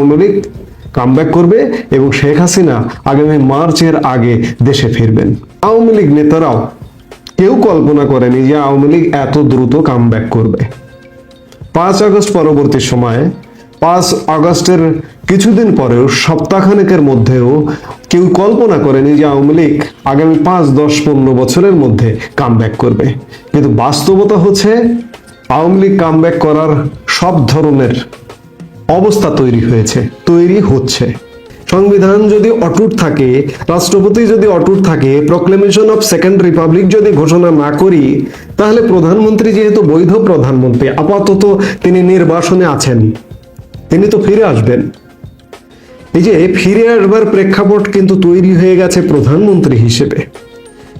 Awami League comeback করবে এবং শেখ হাসিনা আগামী মার্চের আগে দেশে ফিরবেন। আওয়ামী লীগ নেতারাও কেউ কল্পনা করেনি যে আওয়ামী লীগ এত দ্রুত কামব্যাক করবে। পাঁচ আগস্ট পরবর্তী সময়ে, পাঁচ আগস্টের কিছুদিন পরেও, সপ্তাহখানেকের মধ্যেও কেউ কল্পনা করেনি যে আওয়ামী লীগ আগামী পাঁচ, দশ, পনেরো বছরের মধ্যে কামব্যাক করবে। কিন্তু বাস্তবতা হচ্ছে, আওয়ামী লীগ কামব্যাক করার সব ধরনের অবস্থা তৈরি হয়েছে, তৈরি হচ্ছে। সংবিধান যদি অটুট থাকে, রাষ্ট্রপতি যদি অটুট থাকে প্রক্লেমেশন অফ সেকেন্ড রিপাবলিক যদি ঘোষণা না করি, তাহলে প্রধানমন্ত্রী যেহেতু বৈধ প্রধানমন্ত্রী, আপাতত তিনি নির্বাসনে আছেন। তিনি তো ফিরে আসবেন। এই যে ফিরে আসবার প্রেক্ষাপট কিন্তু তৈরি হয়ে গেছে প্রধানমন্ত্রী হিসেবে।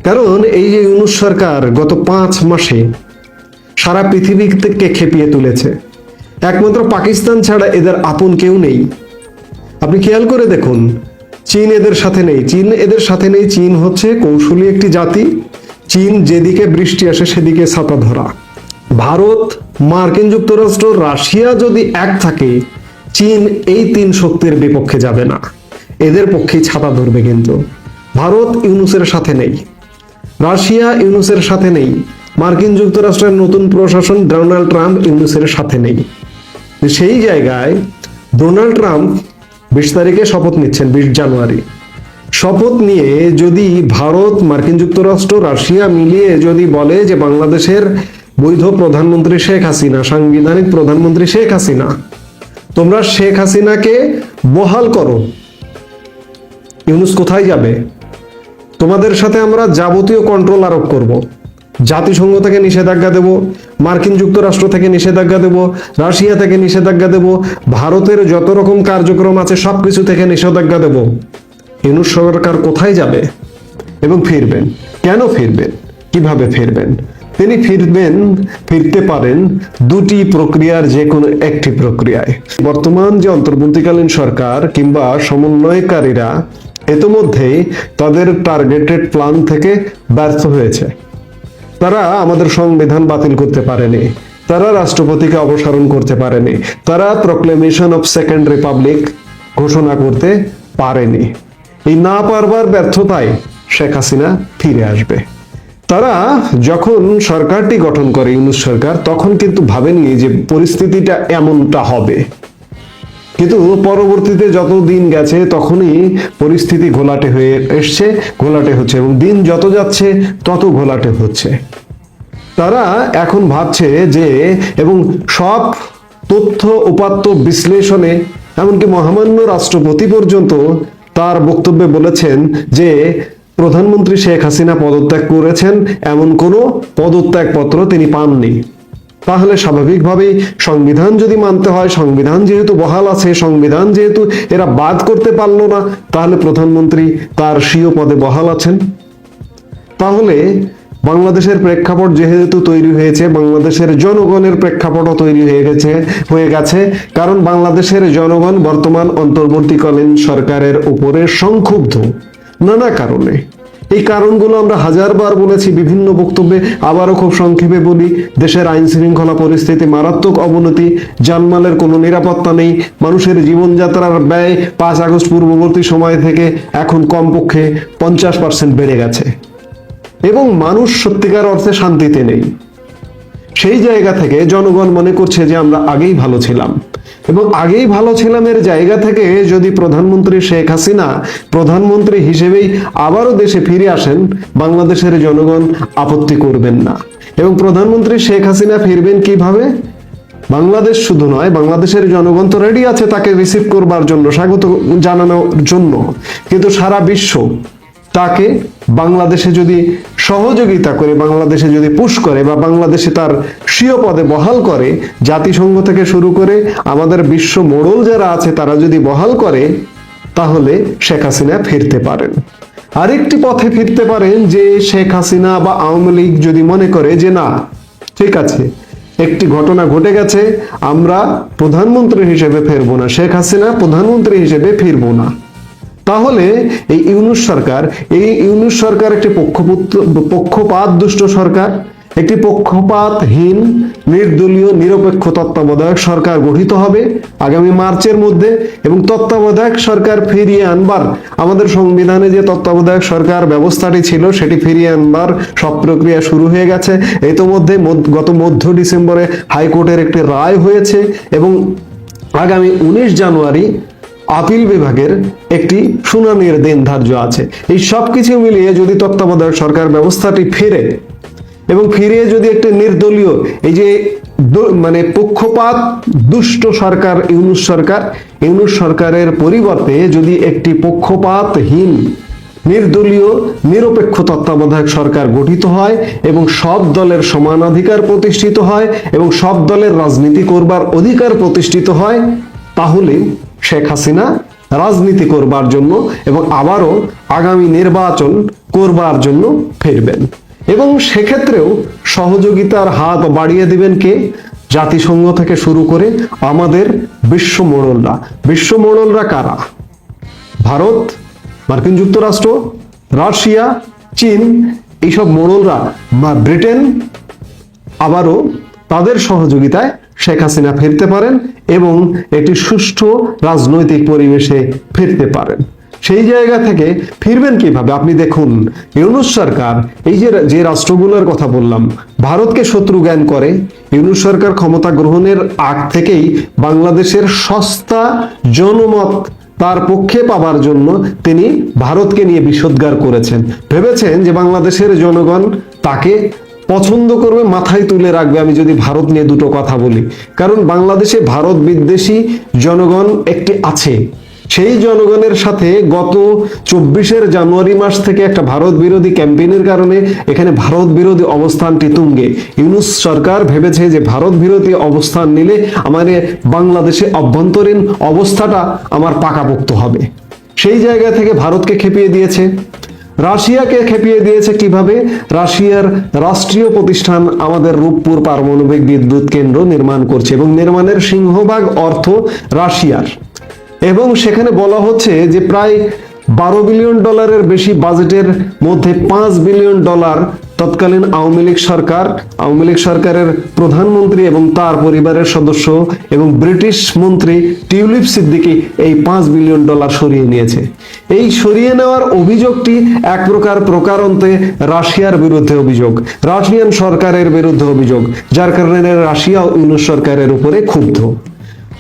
কারণ এই যে ইউনুস সরকার গত পাঁচ মাসে সারা পৃথিবী থেকে খেপিয়ে তুলেছে। একমাত্র পাকিস্তান ছাড়া এদের আপন কেউ নেই। আপনি খেয়াল করে দেখুন, চীন এদের সাথে নেই। চীন এদের সাথে নেই, চীন হচ্ছে কৌশলী একটি জাতি। চীন যেদিকে বৃষ্টি আসে, সেদিকে ছাতা ধরা। ভারত, মার্কিন যুক্তরাষ্ট্র, রাশিয়া যদি এক থাকে, চীন এই তিন শক্তির বিপক্ষে যাবে না। এদের পক্ষে ছাতা ধরবে কিন্তু। ভারত ইউনুসের সাথে নেই। রাশিয়া ইউনুসের সাথে নেই। মার্কিন যুক্তরাষ্ট্রের নতুন প্রশাসন ডোনাল্ড ট্রাম্প ইউনুসের সাথে নেই। সেই জায়গায় ডোনাল্ড ট্রাম্প বিশ তারিখে শপথ নিচ্ছেন, বিশ জানুয়ারি। শপথ নিয়ে যদি ভারত, মার্কিন যুক্তরাষ্ট্র, রাশিয়া মিলিয়ে যদি বলে যে বাংলাদেশের বৈধ প্রধানমন্ত্রী শেখ হাসিনা, সাংবিধানিক প্রধানমন্ত্রী শেখ হাসিনা, তোমরা শেখ হাসিনাকে বহাল করো। ইউনুস কোথায় যাবে? তোমাদের সাথে আমরা যাবতীয় কন্ট্রোল আরোপ করব। জাতিসংঘ থেকে নিষেধাজ্ঞা দেব, মার্কিন যুক্তরাষ্ট্র থেকে নিষেধাজ্ঞা দেব, রাশিয়া থেকে নিষেধাজ্ঞা দেব, ভারতের যত রকম কার্যক্রম আছে সবকিছু থেকে নিষেধাজ্ঞা দেব। ইউনুস সরকার কোথায় যাবে এবং ফিরবেন? কেন ফিরবেন? কীভাবে ফিরবেন? তিনি ফিরবেন, ফিরতে পারেন দুটি প্রক্রিয়ার যে কোনো একটি প্রক্রিয়ায়। বর্তমান যে অন্তর্বর্তীকালীন সরকার কিংবা সমন্বয়কারীরা ইতোমধ্যেই তাদের টার্গেটেড প্ল্যান থেকে ব্যর্থ হয়েছে। তারা আমাদের সংবিধান বাতিল করতে পারেনি। তারা রাষ্ট্রপতিকে অপসারণ করতে পারেনি। তারা প্রক্লেমেশন অফ সেকেন্ড রিপাবলিক ঘোষণা করতে পারেনি। এই না পারবার ব্যর্থতায় শেখ হাসিনা ফিরে আসবে। তারা যখন সরকারটি গঠন করে ইউনুস সরকার, তখন কিন্তু ভাবেনি যে পরিস্থিতিটা এমনটা হবে। কিন্তু পরবর্তীতে যত দিন গেছে, তখনই পরিস্থিতি ঘোলাটে হয়ে এসছে, ঘোলাটে হচ্ছে এবং দিন যত যাচ্ছে, তত ঘোলাটে হচ্ছে। তারা এখন ভাবছে যে, এবং সব তথ্য, উপাত্ত বিশ্লেষণে, এমনকি মহামান্য রাষ্ট্রপতি পর্যন্ত তার বক্তব্যে বলেছেন যে, প্রধানমন্ত্রী শেখ হাসিনা পদত্যাগ করেছেন, এমন কোনো পদত্যাগপত্র তিনি পাননি। তাহলে স্বাভাবিকভাবেই সংবিধান যদি মানতে হয়, সংবিধান যেহেতু বহাল আছে, সংবিধান যেহেতু এরা বাদ করতে পারল না, তাহলে প্রধানমন্ত্রী তার স্বীয় পদে বহাল আছেন। তাহলে বাংলাদেশের প্রেক্ষাপট যেহেতু তৈরি হয়েছে, বাংলাদেশের জনগণের প্রেক্ষাপটও তৈরি হয়ে গেছে হয়ে গেছে, কারণ বাংলাদেশের জনগণ বর্তমান অন্তর্বর্তীকালীন সরকারের উপরে সংক্ষুব্ধ। নানা কারণে। এই কারণগুলো আমরা হাজারবার বলেছি, বিভিন্ন বক্তব্যে। আবারও খুব সংক্ষেপে বলি, দেশের আইন শৃঙ্খলা পরিস্থিতি মারাত্মক অবনতি জানমালের কোনো নিরাপত্তা নেই, মানুষের জীবনযাত্রার ব্যয় পাঁচ আগস্ট পূর্ববর্তী সময় থেকে এখন কমপক্ষে পঞ্চাশ পার্সেন্ট বেড়ে গেছে। এবং মানুষ সত্যিকার অর্থে শান্তিতে নেই। সেই জায়গা থেকে জনগণ মনে করছে যে আমরা আগেই ভালো ছিলাম। এবং আগেই ভালো ছিলাম এর জায়গা থেকে যদি প্রধানমন্ত্রী শেখ হাসিনা প্রধানমন্ত্রী হিসেবেই আবারও দেশে ফিরে আসেন, বাংলাদেশের জনগণ আপত্তি করবেন না। এবং প্রধানমন্ত্রী শেখ হাসিনা ফিরবেন কীভাবে? বাংলাদেশ শুধু নয়, বাংলাদেশের জনগণ তো রেডি আছে তাকে রিসিভ করবার জন্য, স্বাগত জানানোর জন্য। কিন্তু সারা বিশ্ব তাকে, বাংলাদেশে যদি সহযোগিতা করে বাংলাদেশে যদি পুশ করে বা বাংলাদেশে তার স্বীয় পদে বহাল করে, জাতিসংঘ থেকে শুরু করে আমাদের বিশ্ব মোড়ল যারা আছে তারা যদি বহাল করে, তাহলে শেখ হাসিনা ফিরতে পারেন। আরেকটি পথে ফিরতে পারেন যে শেখ হাসিনা বা আওয়ামী লীগ যদি মনে করে যে না, ঠিক আছে, একটি ঘটনা ঘটে গেছে, আমরা প্রধানমন্ত্রী হিসেবে ফিরবো না, শেখ হাসিনা প্রধানমন্ত্রী হিসেবে ফিরবো না। তাহলে এই ইউনুস সরকার, এই ইউনুস সরকার একটি পক্ষপুত্র, পক্ষপাত দুষ্ট সরকার, একটি পক্ষপাতহীন, নির্দলীয়, নিরপেক্ষ তত্ত্বাবধায়ক সরকার গঠিত হবে আগামী মার্চের মধ্যে এবং তত্ত্বাবধায়ক সরকার ফিরিয়ে আনবার, আমাদের সংবিধানে যে তত্ত্বাবধায়ক সরকার ব্যবস্থাটি ছিল সেটি ফিরিয়ে আনবার সব প্রক্রিয়া শুরু হয়ে গেছে। ইতোমধ্যে মধ্য- গত মধ্য ডিসেম্বরে হাইকোর্টের একটি রায় হয়েছে এবং আগামী উনিশ জানুয়ারি আপিল বিভাগের একটি শুনানির দিন ধার্য আছে। এই সব কিছু মিলিয়ে যদি তত্ত্বাবধায়ক সরকার ব্যবস্থাটি ফেরে এবং ফিরিয়ে যদি একটি নির্দলীয়, এই যে মানে পক্ষপাত দুষ্ট সরকার, ইউনুস সরকার, ইউনুস সরকারের পরিবর্তে যদি একটি পক্ষপাতহীন, নির্দলীয়, নিরপেক্ষ তত্ত্বাবধায়ক সরকার গঠিত হয় এবং সব দলের সমানাধিকার প্রতিষ্ঠিত হয় এবং সব দলের রাজনীতি করবার অধিকার প্রতিষ্ঠিত হয়, তাহলে শেখ হাসিনা রাজনীতি করবার জন্য এবং আবারও আগামী নির্বাচন করবার জন্য ফিরবেন। এবং সেক্ষেত্রেও সহযোগিতার হাত বাড়িয়ে দিবেন কে? জাতিসংঘ থেকে শুরু করে আমাদের বিশ্ব মোড়লরা বিশ্ব মোড়লরা কারা? ভারত, মার্কিন যুক্তরাষ্ট্র, রাশিয়া, চীন, এইসব মোড়লরা বা ব্রিটেন, আবারও তাদের সহযোগিতায় শেখ হাসিনা ফিরতে পারেন এবং একটি সুষ্ঠু রাজনৈতিক পরিবেশে ফিরতে পারেন। সেই জায়গা থেকে ফিরবেন কীভাবে? আপনি দেখুন, ইউনুস সরকার, এই যে যে রাষ্ট্রগুলোর কথা বললাম, ভারতকে শত্রু জ্ঞান করে। ইউনুস সরকার ক্ষমতা গ্রহণের আগ থেকেই বাংলাদেশের সস্তা জনমত তার পক্ষে পাবার জন্য তিনি ভারতকে নিয়ে বিষোদ্গার করেছেন। ভেবেছেন যে বাংলাদেশের জনগণ তাকে পছন্দ করবে, মাথায় তুলে রাখবে। আমি যদি ভারত নিয়ে দুটো কথা বলি, কারণ বাংলাদেশে ভারত বিদ্বেষী জনগণ একটি আছে। সেই জনগণের সাথে গত চব্বিশের জানুয়ারি মাস থেকে একটা ভারত বিরোধী ক্যাম্পেইনের কারণে এখানে ভারত বিরোধী অবস্থানটি তুঙ্গে। ইউনুস সরকার ভেবেছে যে ভারত বিরোধী অবস্থান নিলে আমার বাংলাদেশে অভ্যন্তরীণ অবস্থাটা আমার পাকাপোক্ত হবে। সেই জায়গা থেকে ভারতকে খেপিয়ে দিয়েছে। রাশিয়াকে খেপিয়ে দিয়েছে কীভাবে? রাশিয়ার রাষ্ট্রীয় প্রতিষ্ঠান আমাদের রূপপুর পারমাণবিক বিদ্যুৎ কেন্দ্র নির্মাণ করছে এবং নির্মাণের সিংহভাগ অর্থ রাশিয়ার। এবং সেখানে বলা হচ্ছে যে প্রায় বারো বিলিয়ন ডলারের বেশি বাজেটের মধ্যে পাঁচ বিলিয়ন ডলার তৎকালীন আওয়ামী লীগ সরকার, আওয়ামী লীগ সরকারের প্রধানমন্ত্রী এবং তার পরিবারের সদস্য এবং ব্রিটিশ মন্ত্রী টিউলিপ সিদ্দিকি এই পাঁচ বিলিয়ন ডলার সরিয়ে নিয়েছে। এই সরিয়ে নেওয়ার অভিযোগটি এক প্রকার প্রকারান্তে রাশিয়ার বিরুদ্ধে অভিযোগ, রাশিয়ান সরকারের বিরুদ্ধে অভিযোগ, যার কারণে রাশিয়া ইউনুস সরকারের উপরে ক্ষুব্ধ।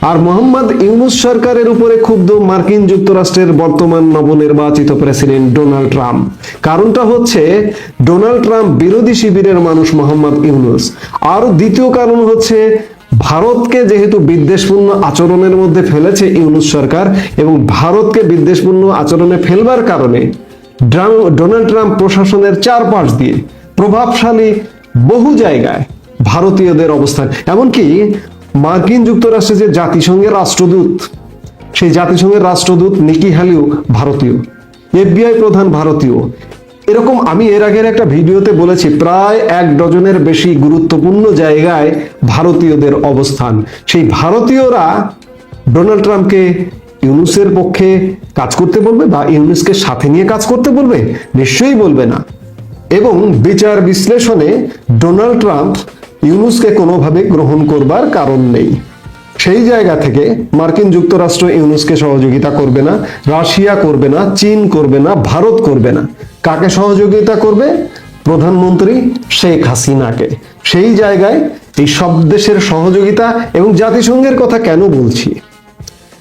আর মোহাম্মদ ইউনুস সরকারের উপরে ক্ষুব্ধ মার্কিন যুক্তরাষ্ট্রের বর্তমান নবনির্বাচিত প্রেসিডেন্ট ডোনাল্ড ট্রাম্প। কারণটা হচ্ছে, ডোনাল্ড ট্রাম্প বিরোধী শিবিরের মানুষ মোহাম্মদ ইউনুস। আর দ্বিতীয় কারণ হচ্ছে, ভারতকে যেহেতু বিদ্বেষপূর্ণ আচরণের মধ্যে ফেলেছে ইউনুস সরকার এবং ভারতকে বিদ্বেষপূর্ণ আচরণে ফেলবার কারণে ডোনাল্ড ট্রাম্প প্রশাসনের চারপাশ দিয়ে প্রভাবশালী বহু জায়গায় ভারতীয়দের অবস্থান। এমনকি মার্কিন যুক্তরাষ্ট্রে যে জাতিসংঘের রাষ্ট্রদূত, সেই জাতিসংঘের রাষ্ট্রদূত নিকি হ্যালিও ভারতীয়, এফবিআই প্রধান ভারতীয়। এরকম আমি এর আগের একটা ভিডিওতে বলেছি, প্রায় এক ডজনের বেশি গুরুত্বপূর্ণ জায়গায় ভারতীয়দের অবস্থান। সেই ভারতীয়রা ডোনাল্ড ট্রাম্পকে ইউনুসের পক্ষে কাজ করতে বলবে বা ইউনুসকে সাথে নিয়ে কাজ করতে বলবে? নিশ্চয়ই বলবে না। এবং বিচার বিশ্লেষণে ডোনাল্ড ট্রাম্প ইউনুসকে কোনোভাবে গ্রহণ করবার কারণ নেই। সেই জায়গা থেকে মার্কিন যুক্তরাষ্ট্র ইউনুসকে সহযোগিতা করবে না, রাশিয়া করবে না, চীন করবে না, ভারত করবে না। কাকে সহযোগিতা করবে? প্রধানমন্ত্রী শেখ হাসিনাকে। সেই জায়গায় এই সব দেশের সহযোগিতা এবং জাতিসংঘের কথা কেন বলছি?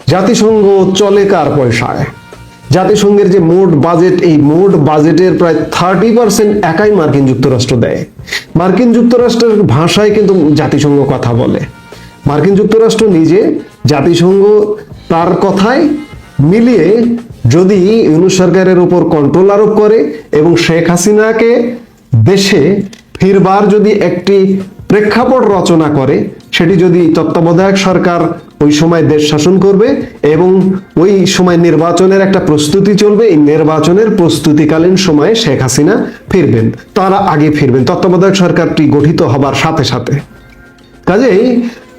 জাতিসংঘ চলে কার পয়সায়? জাতিসংঘের যে মোট বাজেট, এই মোট বাজেটের প্রায় থার্টি পার্সেন্ট একাই মার্কিন যুক্তরাষ্ট্র দেয়। মার্কিন যুক্তরাষ্ট্রের ভাষায় কিন্তু জাতিসংঘ কথা বলে। মার্কিন যুক্তরাষ্ট্র নিজে জাতিসংঘ তার কথায় মিলিয়ে যদি ইউনুস সরকারের উপর কন্ট্রোল আরোপ করে এবং শেখ হাসিনাকে দেশে ফিরবার যদি একটি প্রেক্ষাপট রচনা করে, সেটি যদি তত্ত্বাবধায়ক সরকার ওই সময় দেশ শাসন করবে এবং ওই সময় নির্বাচনের একটা প্রস্তুতি চলবে। এই নির্বাচনের প্রস্তুতিকালীন সময়ে শেখ হাসিনা ফিরবেন। তারা আগে ফিরবেন। তত্ত্বাবধায়ক সরকারটি গঠিত হবার সাথে সাথে। কাজেই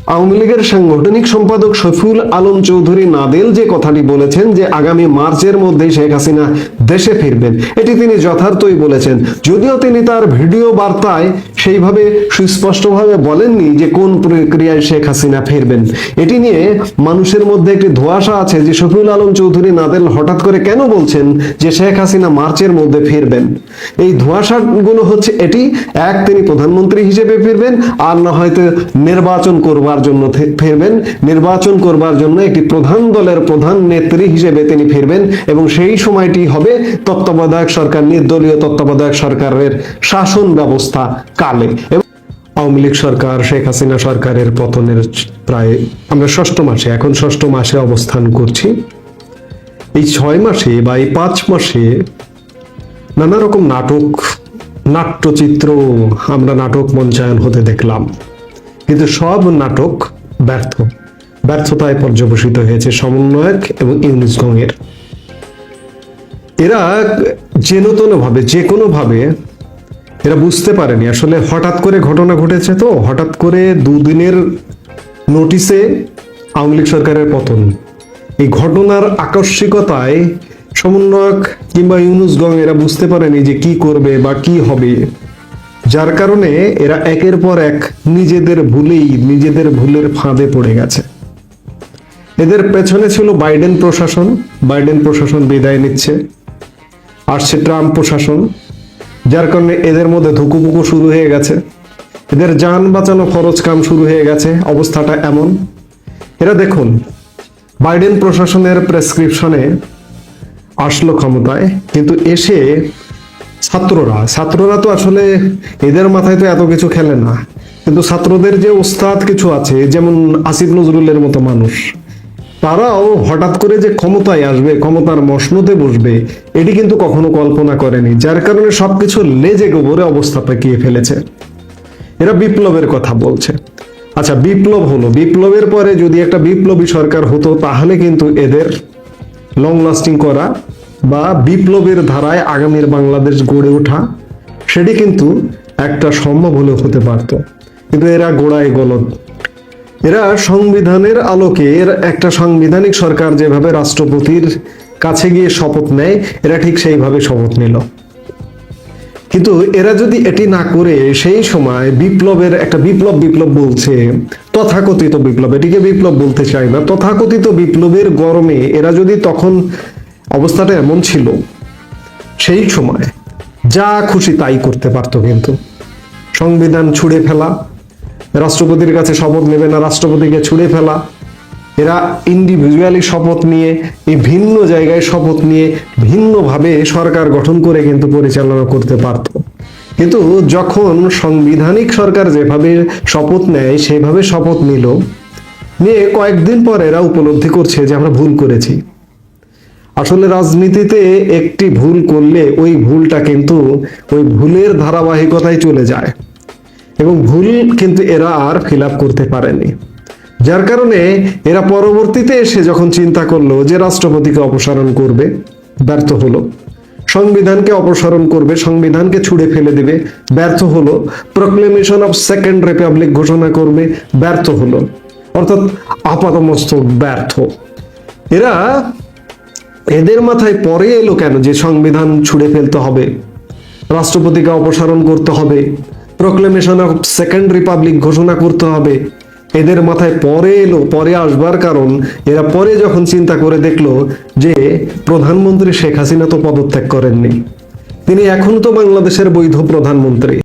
আওয়ামী লীগের সাংগঠনিক সম্পাদক শফিউল আলম চৌধুরী নাদেল যে কথাটি বলেছেন যে আগামী মার্চের মধ্যে শেখ হাসিনা দেশে ফিরবেন, এটি তিনি যথার্থই বলেছেন। যদিও তিনি তার ভিডিও বার্তায় সেইভাবে সুস্পষ্টভাবে বলেননি যে কোন প্রক্রিয়ায় শেখ হাসিনা ফিরবেন। এটি নিয়ে মানুষের মধ্যে একটি ধোঁয়াশা আছে যে শফিউল আলম চৌধুরী নাদেল হঠাৎ করে কেন বলছেন যে শেখ হাসিনা মার্চের মধ্যে ফিরবেন? এই ধোঁয়াশাগুলো হচ্ছে এটি, এক তিনি প্রধানমন্ত্রী হিসেবে ফিরবেন, আর না হয়তো নির্বাচন করবার জন্য ফিরবেন, নির্বাচন করবার জন্য একটি প্রধান দলের প্রধান নেত্রী হিসেবে তিনি ফিরবেন এবং সেই সময়টি হবে তত্ত্বাবধায়ক সরকার, নির্দলীয় তত্ত্বাবধায়ক সরকারের শাসন ব্যবস্থা কালে। এবং আওয়ামী লীগ সরকার, শেখ হাসিনা সরকারের পতনের প্রায়, আমরা ষষ্ঠ মাসে, এখন ষষ্ঠ মাসে অবস্থান করছি। এই ছয় মাসে বা এই পাঁচ মাসে নানা রকম নাটক, নাট্যচিত্র আমরা নাটক মঞ্চায়ন হতে দেখলাম। কিন্তু সব নাটক ব্যর্থ। ব্যর্থতায় পর্যবসিত হয়েছে সমন্বয়ক এবং ইউনিসগংয়ের এরা যেনতন ভাবে যে কোনো ভাবে এরা বুঝতে পারেনি আসলে হঠাৎ করে ঘটনা ঘটেছে তো, হঠাৎ করে দুদিনের নোটিশে আওয়ামী লীগ সরকারের পতন। এই ঘটনার আকস্মিকতায় সমন্বয়ক কিংবা ইউনুসগং এরা বুঝতে পারেনি যে কি করবে বা কি হবে। যার কারণে এরা একের পর এক নিজেদের ভুলেই নিজেদের ভুলের ফাঁদে পড়ে গেছে। এদের পেছনে ছিল বাইডেন প্রশাসন। বাইডেন প্রশাসন বিদায় নিচ্ছে। আসছে ট্রাম্প প্রশাসন, যার কারণে এদের মধ্যে ধুকুপুকু শুরু হয়ে গেছে। এদের যান বাঁচানো খরচ কাম শুরু হয়ে গেছে। অবস্থাটা এমন। এরা দেখুন, বাইডেন প্রশাসনের প্রেসক্রিপশনে আসলো ক্ষমতায়, কিন্তু এসে ছাত্ররা ছাত্ররা তো আসলে এদের মাথায় তো এত কিছু খেলে না। কিন্তু ছাত্রদের যে উস্তাদ কিছু আছে, যেমন আসিফ নজরুলের মতো মানুষ, তারাও হঠাৎ করে যে ক্ষমতায় আসবে, ক্ষমতার মসনতে বসবে, এটি কিন্তু কখনো কল্পনা করেনি, যার কারণে সবকিছু লেজে গোবরে অবস্থা পেকিয়ে ফেলেছে। এরা বিপ্লবের কথা বলছে। আচ্ছা বিপ্লব হলো, বিপ্লবের পরে যদি একটা বিপ্লবী সরকার হতো, তাহলে কিন্তু এদের লং লাস্টিং করা বা বিপ্লবের ধারায় আগামীর বাংলাদেশ গড়ে ওঠা, সেটি কিন্তু একটা সম্ভব হলেও হতে পারত। কিন্তু এরা গোড়ায় গলত এরা সংবিধানের আলোকে একটা সাংবিধানিক সরকার যেভাবে রাষ্ট্রপতির কাছে গিয়ে শপথ নেয়, এরা ঠিক সেইভাবে শপথ নিল। কিন্তু এরা যদি এটি না করে, সেই সময় বিপ্লবের একটা বিপ্লব বিপ্লব বলছে, তথাকথিত বিপ্লব, এটিকে বিপ্লব বলতে চাই না। তথাকথিত বিপ্লবের গরমে এরা যদি তখন অবস্থাটা এমন ছিল, সেই সময় যা খুশি তাই করতে পারতো কিন্তু। সংবিধান ছুঁড়ে ফেলা, রাষ্ট্রপতির কাছে শপথ নেবে না, রাষ্ট্রপতিকে ছুঁড়ে ফেলা, এরা ইন্ডিভিজুয়ালি শপথ নিয়ে, এই ভিন্ন জায়গায় শপথ নিয়ে ভিন্নভাবে সরকার গঠন করে কিন্তু পরিচালনা করতে পারত। কিন্তু যখন সাংবিধানিক সরকার যেভাবে শপথ নেয় সেভাবে শপথ নিল, নিয়ে কয়েকদিন পর এরা উপলব্ধি করছে যে আমরা ভুল করেছি। আসলে রাজনীতিতে একটি ভুল করলে ওই ভুলটা কিন্তু ওই ভুলের ধারাবাহিকতায় চলে যায়। এবং ভুল কিন্তু এরা আর ফিল করতে পারেনি। যার কারণে এরা পরবর্তীতে এসে যখন চিন্তা করল যে রাষ্ট্রপতিকে অপসারণ করবে, ব্যর্থ হলো। সংবিধানকে অপসারণ করবে, সংবিধানকে ছুড়ে ফেলে দেবে, ব্যর্থ হলো। প্রক্লেমেশন অফ সেকেন্ড রিপাবলিক ঘোষণা করবে, ব্যর্থ হলো। অর্থাৎ আপাতমস্তক ব্যর্থ। এরা এদের মাথায় পরে এলো কেন যে সংবিধান ছুঁড়ে ফেলতে হবে? রাষ্ট্রপতিকে অপসারণ করতে হবে। প্রক্লেমেশন অফ সেকেন্ড রিপাবলিক ঘোষণা করতে হবে। এদের মাথায় পরে এলো, পরে আসবার কারণ, এরা পরে যখন চিন্তা করে দেখল যে প্রধানমন্ত্রী শেখ হাসিনা তো পদত্যাগ করেননি। তিনি এখন তো বাংলাদেশের বৈধ প্রধানমন্ত্রী।